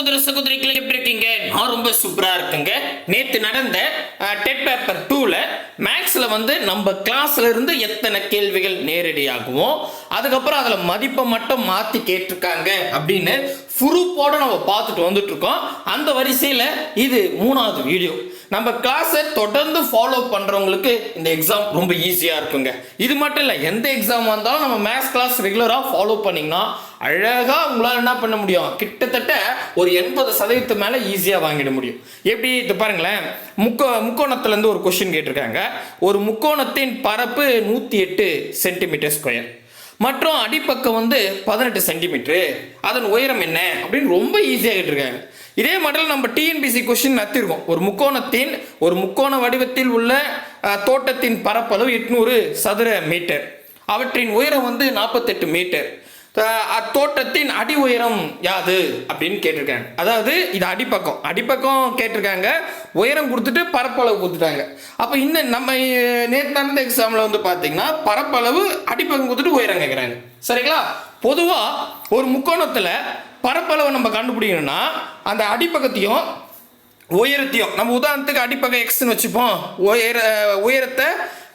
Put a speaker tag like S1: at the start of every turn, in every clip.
S1: சகோதர சகோதரிகளை எப்படி இருக்கீங்க? நான் ரொம்ப சூப்பரா இருக்குங்க. நேத்து நடந்த டெட் பேப்பர் டூல மேக்ஸ்ல வந்து நம்ம கிளாஸ்ல இருந்து எத்தனை கேள்விகள் நேரடியாகுமோ அதுக்கப்புறம் அதுல மதிப்பை மட்டும் மாத்தி கேட்டிருக்காங்க அப்படின்னு ப்ரூஃபோட நம்ம பார்த்துட்டு வந்துட்டு இருக்கோம் அந்த வரிசையில் இது மூணாவது வீடியோ நம்ம கிளாஸை தொடர்ந்து ஃபாலோ பண்ணுறவங்களுக்கு இந்த எக்ஸாம் ரொம்ப ஈஸியாக இருக்குங்க. இது மட்டும் இல்லை எந்த எக்ஸாம் வந்தாலும் நம்ம மேத்ஸ் கிளாஸ் ரெகுலராக ஃபாலோ பண்ணிங்கன்னா அழகாக உங்களால் என்ன பண்ண முடியும்? கிட்டத்தட்ட ஒரு எண்பது சதவீதத்து மேலே ஈஸியாக வாங்கிட முடியும். எப்படி? இது பாருங்களேன். முக்கோ முக்கோணத்துலேருந்து ஒரு கொஷின் கேட்டிருக்காங்க. ஒரு முக்கோணத்தின் பரப்பு நூற்றி எட்டு சென்டிமீட்டர் ஸ்கொயர் மற்றும் அடிப்பக்கம் வந்து பதினெட்டு சென்டிமீட்டரு. அதன் உயரம் என்ன? அப்படின்னு ரொம்ப ஈஸியாக கேட்டிருக்காங்க. இதே மாடல் நம்ம டிஎன்பிசி கொஸ்டின் நத்திருக்கோம். ஒரு முக்கோணத்தின் ஒரு முக்கோண வடிவத்தில் உள்ள தோட்டத்தின் பரப்பளவு எட்நூறு சதுர மீட்டர். அவற்றின் உயரம் வந்து நாற்பத்தெட்டு மீட்டர். அத்தோட்டத்தின் அடி உயரம் யாது? அப்படின்னு கேட்டிருக்காங்க. அதாவது இது அடிப்பக்கம். அடிப்பக்கம் கேட்டிருக்காங்க. உயரம் கொடுத்துட்டு பரப்பளவு கொடுத்துட்டாங்க. அப்போ இன்னும் நம்ம நேற்று நடந்த எக்ஸாமில் வந்து பார்த்தீங்கன்னா பரப்பளவு அடிப்பக்கம் கொடுத்துட்டு உயரம் கேட்குறாங்க சரிங்களா? பொதுவாக ஒரு முக்கோணத்தில் பரப்பளவை நம்ம கண்டுபிடிக்கணும்னா அந்த அடிப்பக்கத்தையும் உயரத்தையும் நம்ம உதாரணத்துக்கு அடிப்பக்கம் எக்ஸ்னு வச்சுப்போம். உயர உயரத்தை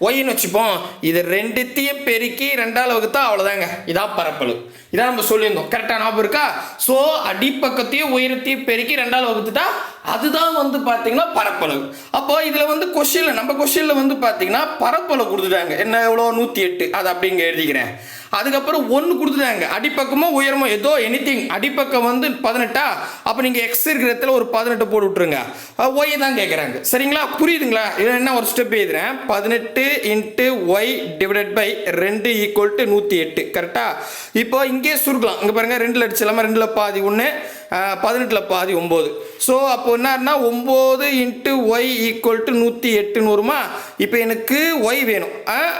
S1: ஒய்ன்னு வச்சுப்போம். இது ரெண்டுத்தையும் பெருக்கி ரெண்டால் வகுத்தா அவ்வளோதாங்க இதான் பரப்பளவு. இதான் நம்ம சொல்லியிருந்தோம். கரெக்டாக ஞாபகம் இருக்கா? ஸோ அடிப்பக்கத்தையும் உயரத்தையும் பெருக்கி ரெண்டால் வகுத்துட்டா அதுதான் வந்து பார்த்தீங்கன்னா பரப்பளவு. அப்போ இதில் வந்து கொஷினில் நம்ம கொஷினில் வந்து பார்த்தீங்கன்னா பரப்பளவு கொடுத்துட்டாங்க. என்ன எவ்வளோ? நூற்றி எட்டு அது அப்படிங்க எழுதிக்கிறேன். அதுக்கப்புறம் ஒன்று கொடுத்துட்டாங்க. அடிப்பக்கமோ உயரமோ ஏதோ எனிதிங் அடிப்பக்கம் வந்து பதினெட்டா? அப்போ நீங்கள் எக்ஸ் இருக்கிற இடத்துல ஒரு பதினெட்டு போட்டு விட்ருங்க ஒய் தான் கேட்குறாங்க சரிங்களா? புரியுதுங்களா? இதில் என்ன ஒரு ஸ்டெப் எழுதுறேன்? பதினெட்டு இன்ட்டு ஒய் டிவைடட் பை ரெண்டு ஈக்குவல் டு நூற்றி எட்டு. கரெக்டாக இப்போ இங்கே சுருக்கலாம். இங்கே பாருங்கள் ரெண்டில் அடிச்சிடலாமா? ரெண்டில் பாதி ஒன்று பதினெட்டில் பாதி ஒம்பது ஸோ அப்போ என்னன்னா ஒம்பது இன்ட்டு ஒய் ஈக்குவல் டு நூற்றி எட்டுன்னு வருமா? இப்போ எனக்கு ஒய் வேணும்.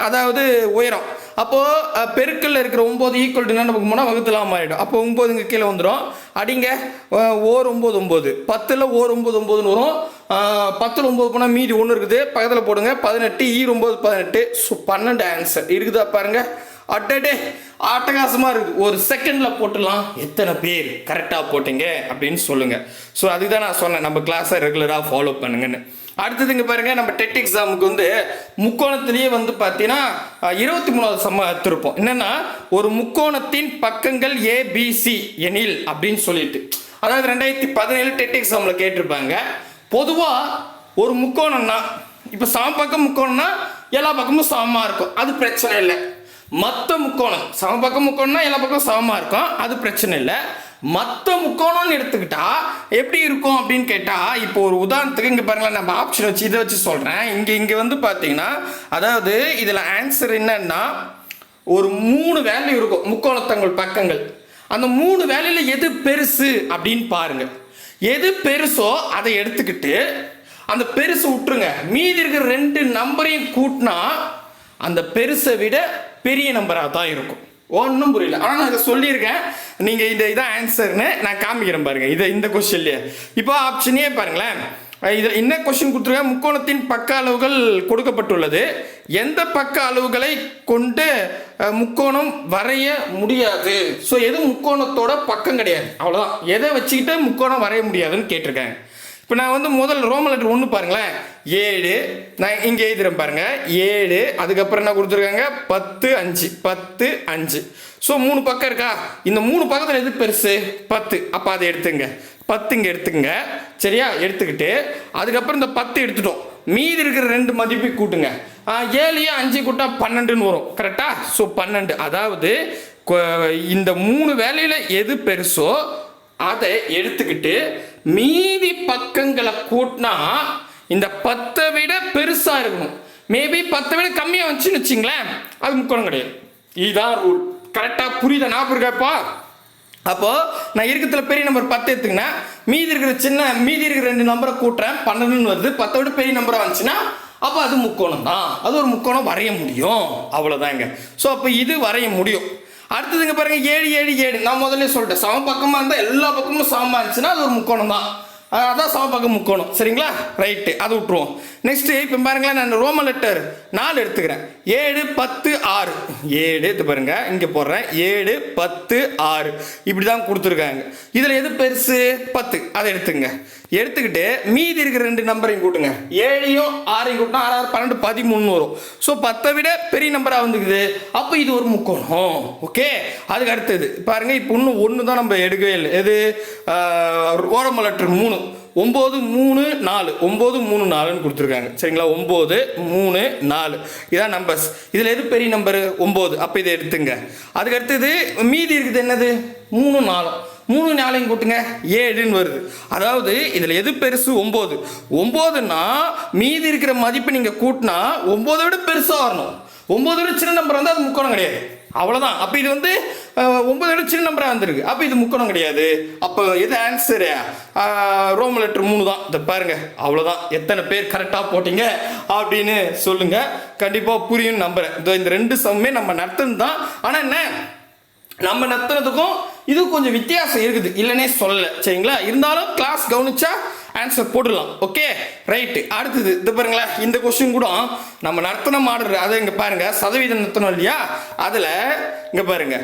S1: அதாவது உயரம். அப்போது பெருக்கல்ல இருக்கிற ஒம்பது ஈக்குவல் டு என்ன நமக்கு போனால் வகுத்துலாம் மாறிடும் அப்போ ஒம்பது இங்கே கீழே வந்துடும் அடிங்க. ஓர் ஒம்பது ஒம்பது பத்தில் ஓர் ஒம்பது ஒம்பதுன்னு வரும். பத்தில் ஒம்பது போனால் மீதி ஒன்று இருக்குது. பக்கத்தில் போடுங்க. பதினெட்டு ஈர் ஒம்பது பதினெட்டு. ஸோ பன்னெண்டு ஆன்சர் இருக்குதா பாருங்க. அட்டடே அட்டகாசமாக இருக்குது. ஒரு செகண்டில் போட்டுடலாம். எத்தனை பேர் கரெக்டாக போட்டீங்க அப்படின்னு சொல்லுங்கள் ஸோ அதுதான் நான் சொன்னேன். நம்ம கிளாஸை ரெகுலராக ஃபாலோ பண்ணுங்கன்னு. அடுத்தது இங்கே பாருங்க நம்ம டெட் எக்ஸாமுக்கு வந்து முக்கோணத்திலேயே வந்து பார்த்தீங்கன்னா இருபத்தி மூணாவது சம்ம எடுத்திருப்போம் என்னன்னா ஒரு முக்கோணத்தின் பக்கங்கள் ஏபிசி எனில் அப்படின்னு சொல்லிட்டு. அதாவது ரெண்டாயிரத்தி பதினேழு டெட் எக்ஸாமில் கேட்டிருப்பாங்க. பொதுவாக ஒரு முக்கோணம்னா இப்போ சமபக்கம் முக்கோணம்னா எல்லா பக்கமும் சமமாக இருக்கும். அது பிரச்சனை இல்லை. மற்ற முக்கோணம். சமபக்க முக்கோணம்னா எல்லா பக்கம் சமமாக இருக்கும். அது பிரச்சனை இல்லை. மற்ற முக்கோணம்னு எடுத்துக்கிட்டா எப்படி இருக்கும் அப்படின்னு கேட்டால் இப்போ ஒரு உதாரணத்துக்கு இங்கே பாருங்களேன் நம்ம ஆப்ஷன் வச்சு இதை வச்சு சொல்கிறேன் இங்கே இங்கே வந்து பார்த்தீங்கன்னா அதாவது இதில் ஆன்சர் என்னன்னா ஒரு மூணு வேல்யூ இருக்கும். முக்கோணத்தங்கள் பக்கங்கள். அந்த மூணு வேலையில் எது பெருசு அப்படின்னு பாருங்கள் எது பெருசோ அதை எடுத்துக்கிட்டு அந்த பெருசு விட்டுருங்க. மீதி இருக்கிற ரெண்டு நம்பரையும் கூட்டினா அந்த பெருசை விட பெரிய நம்பராக தான் இருக்கும். ஒன்றும் புரியல. ஆனால் நான் இதை சொல்லியிருக்கேன். நீங்கள் இந்த இதான் ஆன்சர்னு நான் காமிக்கிறேன் பாருங்கள் இதை இந்த கொஸ்டின்லேயே இப்போ ஆப்ஷனே பாருங்களேன். இதில் என்ன கொஸ்டின் கொடுத்துருக்க முக்கோணத்தின் பக்க அளவுகள் கொடுக்கப்பட்டுள்ளது. எந்த பக்க அளவுகளை கொண்டு முக்கோணம் வரைய முடியாது? ஸோ எது முக்கோணத்தோட பக்கம் கிடையாது? அவ்வளோதான் எதை வச்சுக்கிட்டு முக்கோணம் வரைய முடியாதுன்னு கேட்டிருக்கேன் இப்போ நான் வந்து முதல் ரோம லெட்டர் ஒன்று பாருங்களேன். ஏழு. நான் இங்கே எழுதுறேன் பாருங்க. ஏழு அதுக்கப்புறம் என்ன கொடுத்துருக்காங்க? பத்து அஞ்சு. பத்து அஞ்சு. ஸோ மூணு பக்கம் இருக்கா? இந்த மூணு பக்கத்தில் எது பெருசு? பத்து. அப்போ அதை எடுத்துங்க. பத்து இங்கே எடுத்துங்க சரியா? எடுத்துக்கிட்டு அதுக்கப்புறம் இந்த பத்து எடுத்துட்டோம். மீதி இருக்கிற ரெண்டு மதிப்பை கூட்டுங்க. ஏழையும் அஞ்சு கூட்டா பன்னெண்டுன்னு வரும். கரெக்டா ஸோ பன்னெண்டு. அதாவது இந்த மூணு வேலையில் எது பெருசோ அதை எடுத்துக்கிட்டு மீதி பக்கங்களை கூட்டினா இந்த பத்தை விட பெருசாக இருக்கணும். மேபி பத்தை விட கம்மியாக வந்துச்சுன்னு வச்சிங்களேன் அது முக்கோணம் கிடையாது. இதுதான் ரூல் கரெக்டாக புரியுத ஞாபகம் இருக்காப்பா அப்போது நான் இருக்கிறதுல பெரிய நம்பர் பத்து எடுத்துக்கினேன் மீதி இருக்கிற சின்ன மீதி இருக்கிற ரெண்டு நம்பரை கூட்டுறேன் பன்னெண்டுன்னு வருது. பத்தை விட பெரிய நம்பராக வந்துச்சுன்னா அப்போ அது முக்கோணம் தான். அது ஒரு முக்கோணம் வரைய முடியும். அவ்வளோதாங்க ஸோ அப்போ இது வரைய முடியும். அடுத்ததுங்க பாருங்கள் ஏழு ஏழு ஏழு. நான் முதல்ல சொல்லிட்டேன். சம பக்கமாக இருந்தால் எல்லா பக்கமும் சமமாக இருந்துச்சுன்னா அது ஒரு முக்கோணம் தான். அதான் சமபக்க முக்கோணம். சரிங்களா? ரைட்டு அது விட்டுருவோம். நெக்ஸ்ட்டு இப்போ பாருங்களேன் நான் ரோமன் லெட்டர் நாலு எடுத்துக்கிறேன். ஏழு பத்து ஆறு. ஏழு இது பாருங்க இங்கே போடுறேன். ஏழு பத்து ஆறு. இப்படி தான் கொடுத்துருக்காங்க. இதில் எது பெருசு? பத்து. அதை எடுத்துங்க. எடுத்துக்கிட்டு மீதி இருக்கிற ரெண்டு நம்பரையும் கூட்டுங்க. ஏழையும் ஆறையும் கூட்டினா ஆறு ஆறு பன்னெண்டு பதிமூணு வரும். ஸோ பத்தை விட பெரிய நம்பராக வந்துக்குது. அப்போ இது ஒரு முக்கோணம். ஓகே அதுக்கு அடுத்தது. பாருங்க இப்போ இன்னும் ஒன்று தான் நம்ம எடுக்கவே இல்லை. எது? ஓரம லெட்டர் மூணு. ஒம்பது மூணு நாலு. ஒம்பது மூணு நாலுன்னு கொடுத்துருக்காங்க. சரிங்களா? ஒம்பது மூணு நாலு. இதான் நம்பர்ஸ் இதில் எது பெரிய நம்பரு ஒம்பது அப்போ இதை எடுத்துங்க. அதுக்கு அடுத்தது மீதி இருக்குது என்னது? மூணு நாலும். மூணு நாளையும் கூட்டுங்க ஏழுன்னு வருது. அதாவது இதில் எது பெருசு? ஒம்பது. ஒம்போதுன்னா மீதி இருக்கிற மதிப்பு நீங்கள் கூட்டினா ஒம்போதை விட பெருசாக வரணும். ஒம்பது விட சின்ன நம்பர் வந்து அது முக்கோணம் கிடையாது. அவ்வளோதான் அப்போ இது வந்து அஹ், ஒன்பது விட சின்ன நம்பராக வந்திருக்கு. அப்போ இது முக்கோணம் கிடையாது. அப்போ எது ஆன்சரு ரோம் லெட்டர் மூணு தான். இதை பாருங்க. அவ்வளோதான் எத்தனை பேர் கரெக்டாக போட்டிங்க அப்படின்னு சொல்லுங்க. கண்டிப்பாக புரியும் நம்புறேன். இந்த ரெண்டு சம்மே நம்ம நடத்துன்னு தான் ஆனால் என்ன? நம்ம நடத்துனதுக்கும் இது கொஞ்சம் வித்தியாசம் இருக்குது. இல்லைன்னே சொல்லலை. சரிங்களா? இருந்தாலும் கிளாஸ் கவனிச்சா ஆன்சர் போட்டுடலாம். ஓகே ரைட்டு அடுத்தது இது பாருங்களேன் இந்த கொஸ்டின் கூட நம்ம நர்த்தனம் மாடல் அதை இங்கே பாருங்கள் சதவீதம் நர்த்தனம் இல்லையா? அதில் இங்கே பாருங்க.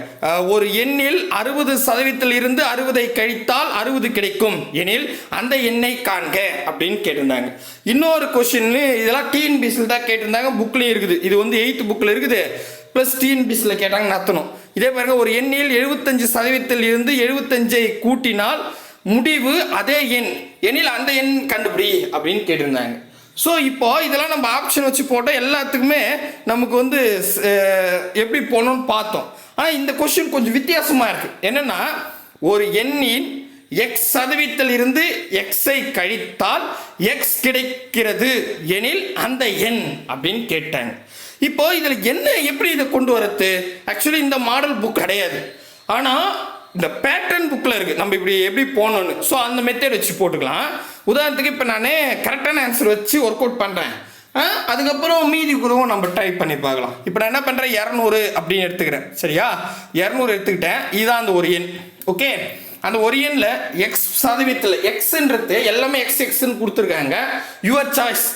S1: ஒரு எண்ணில் அறுபது சதவீதத்தில் இருந்து அறுபதை கழித்தால் அறுபது கிடைக்கும். எனில் அந்த எண்ணை காண்க அப்படின்னு கேட்டிருந்தாங்க. இன்னொரு கொஸ்டின் இதெல்லாம் டிஎன்பிசியில் தான் கேட்டிருந்தாங்க. புக்லேயும் இருக்குது. இது வந்து எயித்து புக்கில் இருக்குது. ப்ளஸ் டிஎன்பிசியில் கேட்டாங்க நடத்தணும் இதே பாருங்கள் ஒரு எண்ணில் எழுபத்தஞ்சு சதவீதத்தில் இருந்து எழுபத்தஞ்சை கூட்டினால் முடிவு அதே எண். எண்ணில் அந்த எண் கண்டுபிடி அப்படின்னு கேட்டிருந்தாங்க. ஸோ இப்போ இதெல்லாம் நம்ம ஆப்ஷன் வச்சு போட்டால் எல்லாத்துக்குமே நமக்கு வந்து எப்படி போகணும்னு பார்த்தோம். ஆனால் இந்த கொஸ்டின் கொஞ்சம் வித்தியாசமாக இருக்குது என்னென்னா ஒரு எண்ணின் எக்ஸ் சதவீதத்தில் இருந்து எக்ஸை கழித்தால் எக்ஸ் கிடைக்கிறது எனில் அந்த எண் அப்படின்னு கேட்டாங்க. இப்போ இதில் என்ன எப்படி இதை கொண்டு வரது? ஆக்சுவலி இந்த மாடல் புக் கிடையாது. ஆனால் இந்த பேட்டர்ன் புக்கில் இருக்குது நம்ம இப்படி எப்படி போகணும்னு ஸோ அந்த மெத்தட் வச்சு போட்டுக்கலாம். உதாரணத்துக்கு இப்போ நான் கரெக்டான ஆன்சர் வச்சு ஒர்க் அவுட் பண்ணுறேன் அதுக்கப்புறம் மீதி குருவும் நம்ம டைப் பண்ணி பார்க்கலாம். இப்போ நான் என்ன பண்ணுறேன் இரநூறு அப்படின்னு எடுத்துக்கிறேன். சரியா? இரநூறு எடுத்துக்கிட்டேன். இதுதான் அந்த ஒரு எண். ஓகே அந்த ஒரு எண்ணில் எக்ஸ் சதவீதத்தில் எக்ஸ்ன்றது எல்லாமே எக்ஸ் எக்ஸ்ன்னு கொடுத்துருக்காங்க. யுவர் சாய்ஸ்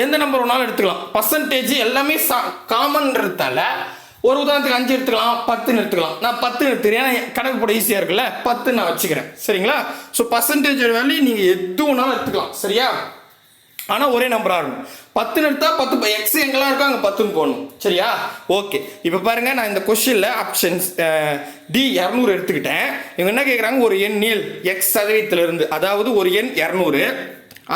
S1: எந்த நம்பர் வேணாலும் எடுத்துக்கலாம். பர்சன்டேஜ் எல்லாமே காமன்றதால ஒரு உதாரணத்துக்கு அஞ்சு எடுத்துக்கலாம் பத்துன்னு எடுத்துக்கலாம். நான் பத்து எடுத்துக்கிறேன். ஏன்னா கணக்கு போட ஈஸியாக இருக்குல்ல. பத்து நான் வச்சுக்கிறேன். சரிங்களா? ஸோ பர்சன்டேஜ் வேல்யூ நீங்கள் எது வேணாலும் எடுத்துக்கலாம். சரியா? ஆனால் ஒரே நம்பராக இருக்கும் பத்துன்னு எடுத்தால் பத்து எக்ஸ் எங்கெல்லாம் இருக்கோ அங்கே பத்துன்னு போகணும் சரியா? ஓகே இப்போ பாருங்க நான் இந்த கொஷினில் ஆப்ஷன்ஸ் டி இரநூறு எடுத்துக்கிட்டேன். இவங்க என்ன கேட்குறாங்க ஒரு எண்ணில் எக்ஸ் சதவீதத்திலிருந்து. அதாவது ஒரு எண் இரநூறு.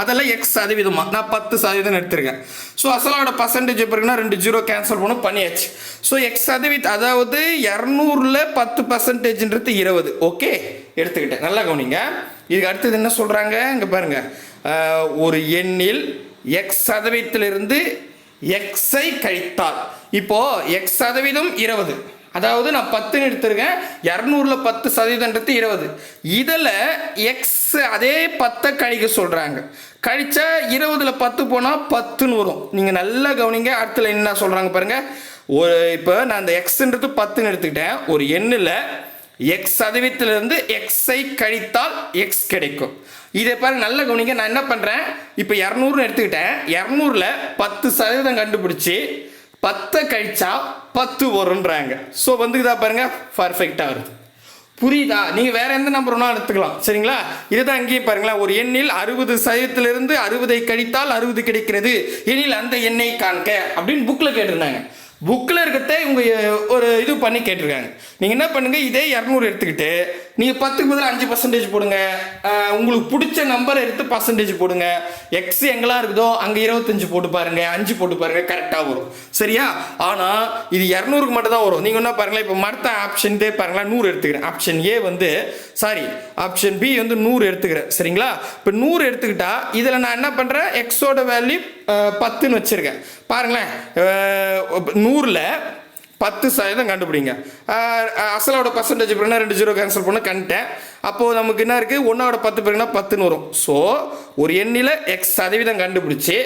S1: அதெல்லாம் எக்ஸ் சதவீதமாக நான் பத்து சதவீதம் எடுத்திருக்கேன். ஸோ அசலோட பர்சன்டேஜ் எப்படின்னா ரெண்டு ஜீரோ கேன்சல் பண்ணும் பண்ணியாச்சு. ஸோ எக்ஸ் சதவீதம் அதாவது இரநூறுல பத்து பர்சன்டேஜ்ன்றது இருபது. ஓகே எடுத்துக்கிட்டேன். நல்லா கவனிங்க. இதுக்கு அடுத்தது என்ன சொல்கிறாங்க இங்கே பாருங்கள் ஒரு எண்ணில் எக்ஸ் சதவீதத்திலிருந்து எக்ஸை கழித்தால். இப்போது எக்ஸ் சதவீதம் இருபது. அதாவது நான் பத்துன்னு எடுத்திருக்கேன். இரநூறுல பத்து சதவீதம்ன்றது இருபது. இதில் எக்ஸ் அதே பத்தை கழிக்க சொல்கிறாங்க கழிச்சா இருபதில் பத்து போனால் பத்துன்னு வரும். நீங்கள் நல்லா கவனிங்க. அடுத்துல என்ன சொல்கிறாங்க பாருங்கள் ஒரு இப்போ நான் அந்த எக்ஸ்ன்றது பத்துன்னு எடுத்துக்கிட்டேன். ஒரு எண்ணில் எக்ஸ் சதவீதத்திலிருந்து எக்ஸை கழித்தால் எக்ஸ் கிடைக்கும். இதை பாருங்க நல்ல கவனிங்க. நான் என்ன பண்ணுறேன் இப்போ இரநூறுன்னு எடுத்துக்கிட்டேன். இரநூறுல பத்து சதவீதம் கண்டுபிடிச்சி பத்தை கழிச்சா பத்து வரும்ன்றாங்க. ஸோ வந்துக்குதா பாருங்க பர்ஃபெக்டாக வருது. புரியுதா? நீங்கள் வேற எந்த நம்பர் வேணாலும் எடுத்துக்கலாம். சரிங்களா? இதுதான் அங்கேயும் பாருங்களேன். ஒரு எண்ணில் அறுபது சதவீதத்திலிருந்து அறுபதை கழித்தால் அறுபது கிடைக்கிறது. எனில் அந்த எண்ணை காண்க அப்படின்னு புக்கில் கேட்டிருந்தாங்க. புக்கில் இருக்கிறத இவங்க ஒரு இது பண்ணி கேட்டிருக்காங்க. நீங்கள் என்ன பண்ணுங்கள் இதே இரநூறு எடுத்துக்கிட்டு நீங்கள் பத்துக்கு பதில் அஞ்சு பர்சன்டேஜ் போடுங்க. உங்களுக்கு பிடிச்ச நம்பரை எடுத்து பர்சன்டேஜ் போடுங்க. எக்ஸ் எங்கெல்லாம் இருக்குதோ அங்கே இருபத்தஞ்சு போட்டு பாருங்கள் அஞ்சு போட்டு பாருங்கள் கரெக்டாக வரும். சரியா? ஆனால் இது இரநூறுக்கு மட்டும் தான் வரும். நீங்கள் என்ன பாருங்களேன் இப்போ மற்ற ஆப்ஷன் இதே பாருங்களேன் நூறு எடுத்துக்கிறேன். ஆப்ஷன் ஏ வந்து சாரி ஆப்ஷன் பி வந்து நூறு எடுத்துக்கிறேன். சரிங்களா? இப்போ நூறு எடுத்துக்கிட்டா இதில் நான் என்ன பண்ணுறேன் எக்ஸோட வேல்யூ பத்துன்னு வச்சுருக்கேன். பாருங்களேன் நூறில் பத்து சதவீதம் கண்டுபிடிங்க. அசலோட பர்சன்டேஜ் பிறகுனா ரெண்டு ஜீரோ கேன்சல் பண்ண கண்டேன் அப்போது நமக்கு என்ன இருக்குது ஒன்றோட பத்து பிறகுனா பத்துன்னு வரும். ஸோ ஒரு எண்ணில் எக்ஸ் சதவீதம் கண்டுபிடிச்சி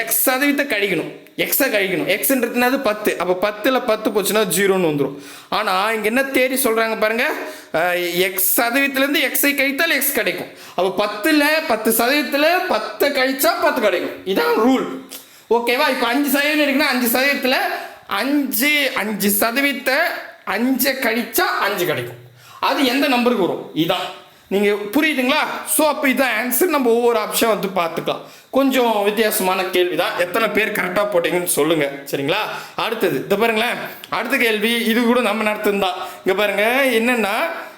S1: எக்ஸ் சதவீதத்தை கழிக்கணும். எக்ஸை கழிக்கணும். எக்ஸ்ன்றதுனாது பத்து. அப்போ பத்தில் பத்து போச்சுன்னா ஜீரோன்னு வந்துடும் ஆனால் இங்கே என்ன தேடி சொல்கிறாங்க பாருங்கள் எக்ஸ் சதவீதத்துலேருந்து எக்ஸை கழித்தால் எக்ஸ் கிடைக்கும். அப்போ பத்தில் பத்து சதவீதத்தில் பத்தை கழித்தா பத்து கிடைக்கும். இதான் ரூல் ஓகேவா? இப்போ அஞ்சு சதவீதம் இருக்குன்னா அஞ்சு சதவீதத்தில் அஞ்சு அஞ்சு சதவீதத்தை அஞ்சை கழிச்சா அஞ்சு கிடைக்கும். அது எந்த நம்பருக்கு வரும்? இதான். நீங்கள் புரியுதுங்களா? ஸோ அப்போ இதான் ஆன்சர் நம்ம ஒவ்வொரு ஆப்ஷன் வந்து பார்த்துக்கலாம். கொஞ்சம் வித்தியாசமான கேள்வி தான் எத்தனை பேர் கரெக்டாக போட்டீங்கன்னு சொல்லுங்கள் சரிங்களா? அடுத்தது இதை பாருங்களேன். அடுத்த கேள்வி இது கூட நம்ம நடத்துந்தான் இங்கே பாருங்கள் என்னென்னா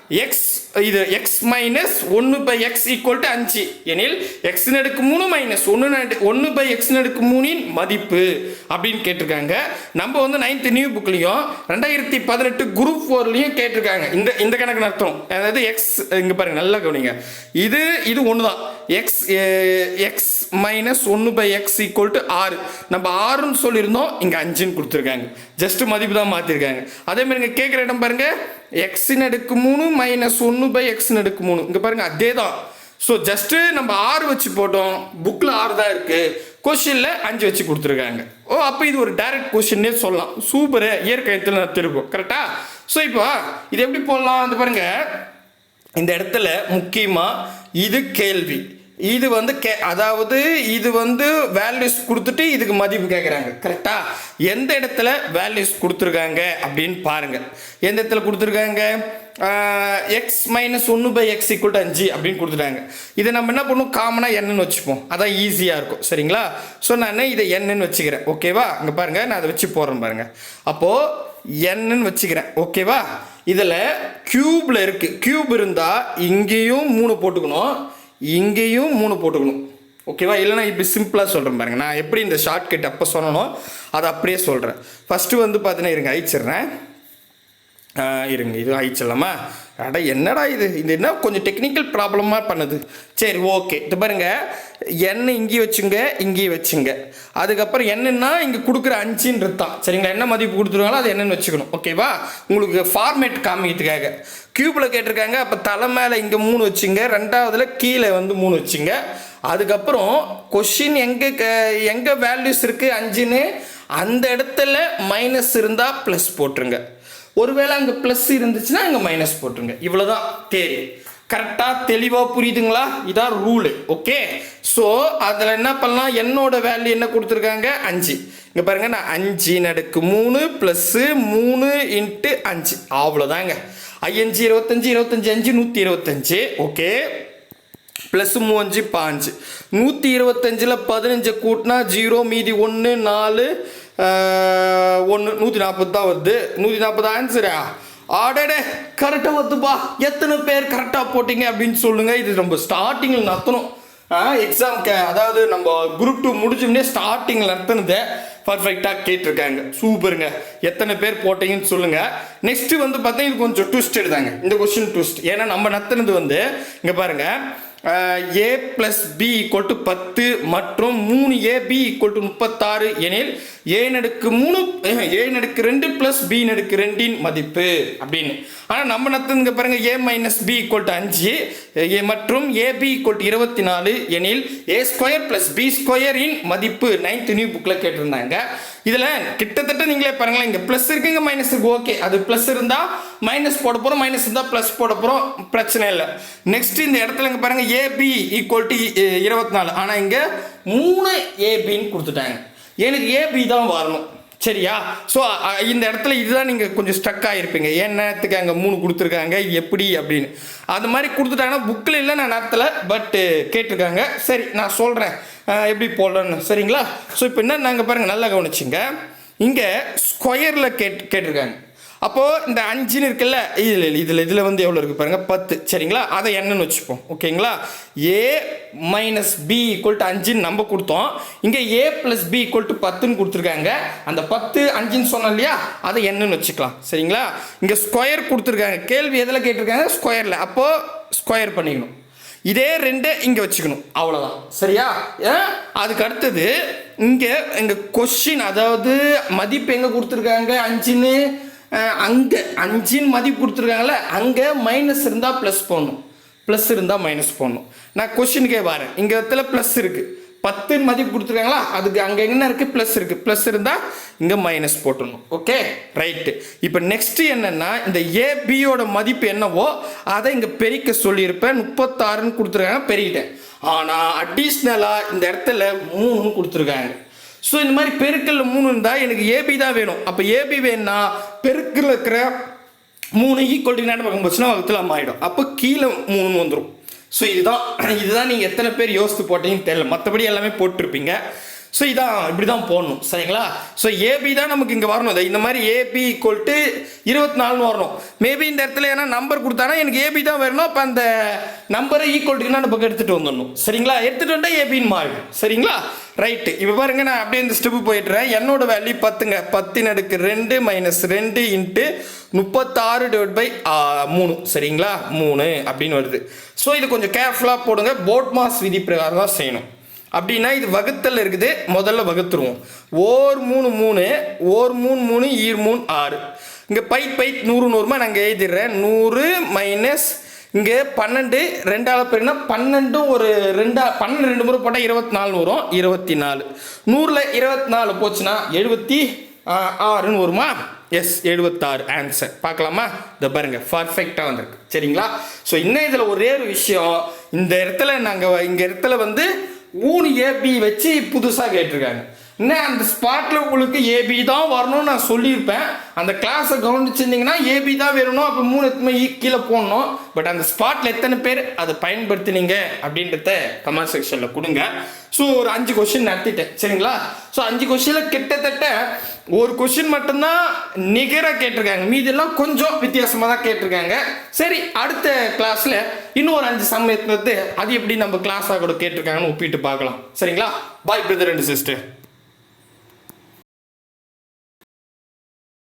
S1: எக்ஸ் இது எக்ஸ் மைனஸ் ஒன்று பை எக்ஸ் ஈக்குவல் டு அஞ்சு. எனில் எக்ஸ் நடுக்கு மூணு மைனஸ் ஒன்று நடு ஒன்று பை எக்ஸ் நடுக்கு மூணின் மதிப்பு அப்படின்னு கேட்டிருக்காங்க. நம்ம வந்து நைன்த் நியூ புக்லேயும் ரெண்டாயிரத்தி பதினெட்டு குரூப் ஃபோர்லேயும் கேட்டிருக்காங்க. இந்த இந்த கணக்கு நடத்தும். அதாவது எக்ஸ் இங்கே பாருங்க நல்லா கவனிங்க. இது இது ஒன்று தான் எக்ஸ் எக்ஸ் மைனஸ் ஒன்று பை எக்ஸ் ஈக்குவல் டு ஆறு நம்ம ஆறுன்னு சொல்லியிருந்தோம் இங்கே அஞ்சுன்னு கொடுத்துருக்காங்க. ஜஸ்ட் மதிப்பு தான் மாற்றிருக்காங்க அதே மாதிரி இங்கே கேட்குற இடம் பாருங்கள் எக்ஸின் அடுக்கு மூணு மைனஸ் ஒன்று பை எக்ஸின் அடுக்கு மூணு. இங்கே பாருங்கள் அதே தான் ஸோ ஜஸ்ட்டு நம்ம ஆறு வச்சு போட்டோம். புக்கில் ஆறு தான் இருக்குது கொஷினில் அஞ்சு வச்சு கொடுத்துருக்காங்க. ஓ அப்போ இது ஒரு டைரக்ட் கொஷின்னே சொல்லலாம். சூப்பரு இயற்கையத்தில் நான் திருப்போம். கரெக்டாக ஸோ இப்போ இது எப்படி போடலாம்? வந்து பாருங்கள் இந்த இடத்துல முக்கியமாக இது கேள்வி. இது வந்து கே அதாவது இது வந்து வேல்யூஸ் கொடுத்துட்டு இதுக்கு மதிப்பு கேட்குறாங்க கரெக்டா எந்த இடத்துல வேல்யூஸ் கொடுத்துருக்காங்க அப்படின்னு பாருங்க. எந்த இடத்துல கொடுத்துருக்காங்க? எக்ஸ் மைனஸ் ஒன்று பை எக்ஸ் ஈக்குவல் அஞ்சு அப்படின்னு கொடுத்துட்டாங்க. இதை நம்ம என்ன பண்ணுவோம்? காமனாக என்னன்னு வச்சுப்போம். அதான் ஈஸியாக இருக்கும். சரிங்களா? ஸோ நான் இதை என்னன்னு வச்சுக்கிறேன். ஓகேவா இங்கே பாருங்க நான் அதை வச்சு போடுறேன் பாருங்க. அப்போது என்னன்னு வச்சுக்கிறேன். ஓகேவா இதில் க்யூப்பில் இருக்குது க்யூப் இருந்தால் இங்கேயும் மூணு போட்டுக்கணும். இங்கேயும் மூணு போட்டுக்கணும். ஓகேவா? இல்லைனா இப்படி சிம்பிளாக சொல்கிறேன் பாருங்க. நான் எப்படி இந்த ஷார்ட்கட் அப்போ சொன்னனோ அதை அப்படியே சொல்கிறேன் ஃபஸ்ட்டு வந்து பார்த்தீங்கன்னா இருங்க அழிச்சிடுறேன். இருங்க. இது அழிச்சிடலாமா? அட என்னடா இது? இது என்ன கொஞ்சம் டெக்னிக்கல் ப்ராப்ளமாக பண்ணுது. சரி ஓகே இது பாருங்க. எண்ணெய் இங்கே வச்சுங்க இங்கேயும் வச்சுங்க. அதுக்கப்புறம் என்னென்னா இங்கே கொடுக்குற அஞ்சுன்றது தான். சரிங்களா? என்ன மதிப்பு கொடுத்துருவாங்களோ அது என்னென்னு வச்சுக்கணும். ஓகேவா உங்களுக்கு ஃபார்மேட் காமிக்கிறதுக்காக. க்யூப்பில் கேட்டிருக்காங்க. அப்போ தலை மேலே இங்கே மூணு வச்சுங்க. ரெண்டாவதுல கீழே வந்து மூணு வச்சுங்க. அதுக்கப்புறம் கொஷின் எங்கே க- எங்கே வேல்யூஸ் இருக்குது அஞ்சுன்னு. அந்த இடத்துல மைனஸ் இருந்தால் ப்ளஸ் போட்டுருங்க. ஒருவேளை அங்கே ப்ளஸ் இருந்துச்சுன்னா அங்கே மைனஸ் போட்டுருங்க. இவ்வளோதான் தேரி கரெக்டாக தெளிவாக புரியுதுங்களா? இதான் ரூலு ஓகே ஸோ அதில் என்ன பண்ணலாம்? என்னோட வேல்யூ என்ன கொடுத்துருக்காங்க? அஞ்சு. இங்கே பாருங்க நான் அஞ்சு நடுக்கு மூணு ப்ளஸ்ஸு மூணு இன்ட்டு அஞ்சு. அவ்வளோதாங்க ஐயஞ்சு இருபத்தஞ்சு இருபத்தஞ்சு அஞ்சு நூற்றி இருபத்தஞ்சு. ஓகே ப்ளஸ் மூவஞ்சு பாஞ்சு. நூற்றி இருபத்தஞ்சில் பதினஞ்சு கூட்டினா ஜீரோ மீதி ஒன்று நாலு ஒன்று நூற்றி நாற்பது தான் வருது. நூற்றி நாற்பது ஆன்சரா ஆடடே கரெக்டாக வருதுப்பா எத்தனை பேர் கரெக்டாக போட்டீங்க அப்படின்னு சொல்லுங்கள் இது நம்ம ஸ்டார்டிங்கில் நடத்தணும். எக்ஸாம் அதாவது நம்ம குரூப் டூ முடிச்சோம்னே ஸ்டார்டிங்கில் நடத்தினது பர்ஃபெக்டாக கேட்டிருக்காங்க. சூப்பருங்க. எத்தனை பேர் போட்டீங்கன்னு சொல்லுங்கள் நெக்ஸ்ட்டு வந்து பார்த்தீங்கன்னா இது கொஞ்சம் ட்விஸ்ட் எடுத்தாங்க. இந்த கொஸ்டின் ட்விஸ்ட் ஏன்னா நம்ம நடத்தினது வந்து இங்கே பாருங்கள் A plus B equal to பத்து மற்றும் மூணு ஏ பி ஈக்குவல் டு முப்பத்தாறு எனில் ஏ நடுக்கு மூணு ஏ நடுக்கு ரெண்டு பிளஸ் பி நடுக்கு ரெண்டின் மதிப்பு அப்படின்னு. ஆனால் நம்ம நத்துங்க பாருங்க A minus B equal to அஞ்சு ஏ மற்றும் ஏ பி ஈக்குவல் டு இருபத்தி நாலு எனில் ஏ ஸ்கொயர் பிளஸ் பி ஸ்கொயரின் மதிப்பு நைன்த் நியூ புக்கில் கேட்டிருந்தாங்க. இதில் கிட்டத்தட்ட நீங்களே பாருங்களேன் இங்கே ப்ளஸ் இருக்குங்க மைனஸ் இருக்கு. ஓகே அது ப்ளஸ் இருந்தால் மைனஸ் போட போகிறோம் மைனஸ் இருந்தால் ப்ளஸ் போட போகிறோம் பிரச்சனை இல்லை. நெக்ஸ்ட் இந்த இடத்துல இங்கே பாருங்கள் ஏபி ஈக்குவல் டு இருபத்தி நாலு. ஆனால் இங்கே மூணு ஏபின்னு கொடுத்துட்டாங்க. எனக்கு ஏபி தான் வரணும். சரியா? ஸோ இந்த இடத்துல இதுதான் நீங்கள் கொஞ்சம் ஸ்ட்ரக் ஆகிருப்பீங்க ஏன் நேரத்துக்கு அங்கே மூணு கொடுத்துருக்காங்க? எப்படி? அப்படின்னு. அது மாதிரி கொடுத்துட்டாங்கன்னா புக்கில் இல்லை நான் நேரத்தில் பட்டு கேட்டிருக்காங்க. சரி நான் சொல்கிறேன் எப்படி போடலன்னு சரிங்களா? ஸோ இப்போ என்ன நாங்கள் பாருங்கள் நல்லா கவனிச்சிங்க. இங்கே ஸ்கொயரில் கேட் கேட்டிருக்காங்க. அப்போது இந்த அஞ்சுன்னு இருக்குல்ல இதில் இதில் இதில் வந்து எவ்வளோ இருக்குது பாருங்கள் பத்து. சரிங்களா? அதை என்னன்னு வச்சுப்போம். ஓகேங்களா? A minus B equal to அஞ்சுன்னு நம்ம கொடுத்தோம். இங்கே A plus B equal to பத்துன்னு கொடுத்துருக்காங்க. அந்த பத்து அஞ்சுன்னு சொன்னோம் இல்லையா? அதை என்னன்னு வச்சுக்கலாம். சரிங்களா? இங்கே ஸ்கொயர் கொடுத்துருக்காங்க. கேள்வி எதில் கேட்டிருக்காங்க? ஸ்கொயரில் அப்போது ஸ்கொயர் பண்ணிக்கணும். இதே ரெண்டு இங்கே வச்சுக்கணும். அவ்வளோதான் சரியா? ஏ அதுக்கு அடுத்தது இங்கே இங்கே கொஷின் அதாவது மதிப்பு எங்கே கொடுத்துருக்காங்க? அஞ்சுன்னு? அங்கே அஞ்சுன்னு மதிப்பு கொடுத்துருக்காங்கல்ல அங்கே மைனஸ் இருந்தால் ப்ளஸ் போடணும். ப்ளஸ் இருந்தால் மைனஸ் போடணும். நான் கொஷினுக்கே வரேன். இங்கே இடத்துல ப்ளஸ் இருக்குது பத்துன்னு மதிப்பு கொடுத்துருக்காங்களா? அதுக்கு அங்கே என்ன இருக்குது ப்ளஸ் இருக்குது ப்ளஸ் இருந்தால் இங்கே மைனஸ் போட்டணும் ஓகே ரைட்டு இப்போ நெக்ஸ்ட்டு என்னென்னா இந்த ஏபியோட மதிப்பு என்னவோ அதை இங்கே பெருக்க சொல்லியிருப்பேன். முப்பத்தாறுன்னு கொடுத்துருக்காங்க பெருகிட்டேன். ஆனால் அடிஷ்னலாக இந்த இடத்துல மூணுன்னு கொடுத்துருக்காங்க. ஸோ இந்த மாதிரி பெருக்கல்ல மூணு இருந்தால் எனக்கு ஏபி தான் வேணும். அப்போ ஏபி வேணும்னா பெருக்கில் இருக்கிற மூணு ஈக்குவல் டு என்ன பக்கம் போச்சுன்னா வகுத்தில் ஆகிடும் அப்போ கீழே மூணு வந்துடும் ஸோ இதுதான் இதுதான் நீங்கள் எத்தனை பேர் யோசித்து போட்டீங்கன்னு தெரியல. மற்றபடி எல்லாமே போட்டிருப்பீங்க. ஸோ இதான் இப்படி தான் போடணும் சரிங்களா? ஸோ ஏபி தான் நமக்கு இங்கே வரணும். இந்த மாதிரி ஏபி ஈக்குவல் டு இருபத்தி நாலுன்னு வரணும். மேபி இந்த இடத்துல ஏன்னா நம்பர் கொடுத்தானா எனக்கு ஏபி தான் வரணும் அப்போ அந்த நம்பரை ஈக்குவல் டு என்ன எடுத்துகிட்டு வந்துடணும். சரிங்களா? எடுத்துகிட்டு வந்தால் ஏபின்னு மாறிடும். சரிங்களா? ரைட்டு இப்போ பாருங்க நான் அப்படியே இந்த ஸ்டெப்பு போயிட்டுறேன். என்னோட வேல்யூ பத்துங்க. பத்தின் அடுக்கு ரெண்டு மைனஸ் ரெண்டு இன்ட்டு முப்பத்தாறு டிவைட் பை மூணு. சரிங்களா? மூணு அப்படின்னு வருது. ஸோ இது கொஞ்சம் கேர்ஃபுல்லாக போடுங்க. போட் மாஸ் விதி பிரகாரம் தான் செய்யணும். அப்படின்னா இது வகுத்தல் இருக்குது. முதல்ல வகுத்துருவோம். ஓர் மூணு மூணு ஓர் மூணு மூணு ஈர் மூணு ஆறு. இங்கே பை பை நூறு நூறுமா நாங்கள் எழுதிடுறேன். நூறு மைனஸ் இங்கே பன்னெண்டு ரெண்டாவது பேருனா பன்னெண்டு ஒரு ரெண்டா பன்னெண்டு ரெண்டு முறை போட்டால் இருபத்தி நாலு வரும். இருபத்தி நாலு நூறில் இருபத்தி நாலு போச்சுன்னா எழுபத்தி ஆறுன்னு வருமா? எஸ் எழுபத்தாறு. ஆன்சர் பார்க்கலாமா? இதை பாருங்க. பர்ஃபெக்டாக வந்திருக்கு. சரிங்களா? ஸோ இன்னும் இதில் ஒரே ஒரு விஷயம். இந்த இடத்துல நாங்கள் இங்கே இடத்துல வந்து மூணு ஏபி வச்சு புதுசாக கேட்டிருக்காங்க. இன்னும் அந்த ஸ்பாட்டில் உங்களுக்கு ஏபி தான் வரணும்னு நான் சொல்லியிருப்பேன். அந்த கிளாஸை கவனிச்சிருந்தீங்கன்னா ஏபி தான் வேணும் அப்போ மூணு எத்தனை ஈ e கீழே போடணும். பட் அந்த ஸ்பாட்டில் எத்தனை பேர் அதை பயன்படுத்தினீங்க அப்படின்றத கமெண்ட் செக்ஷனில் கொடுங்க. ஸோ ஒரு அஞ்சு கொஷின் நடத்திட்டேன். சரிங்களா? ஸோ அஞ்சு கொஷினில் கிட்டத்தட்ட ஒரு கொஷின் மட்டும்தான் நிகராக கேட்டிருக்காங்க. மீதெல்லாம் கொஞ்சம் வித்தியாசமாக தான் கேட்டிருக்காங்க. சரி அடுத்த கிளாஸில் இன்னும் ஒரு அஞ்சு சம் அது எப்படி நம்ம கிளாஸாக கூட கேட்டிருக்காங்கன்னு ஒப்பிட்டு பார்க்கலாம். சரிங்களா? பாய் பிரதர் அண்ட் சிஸ்டர்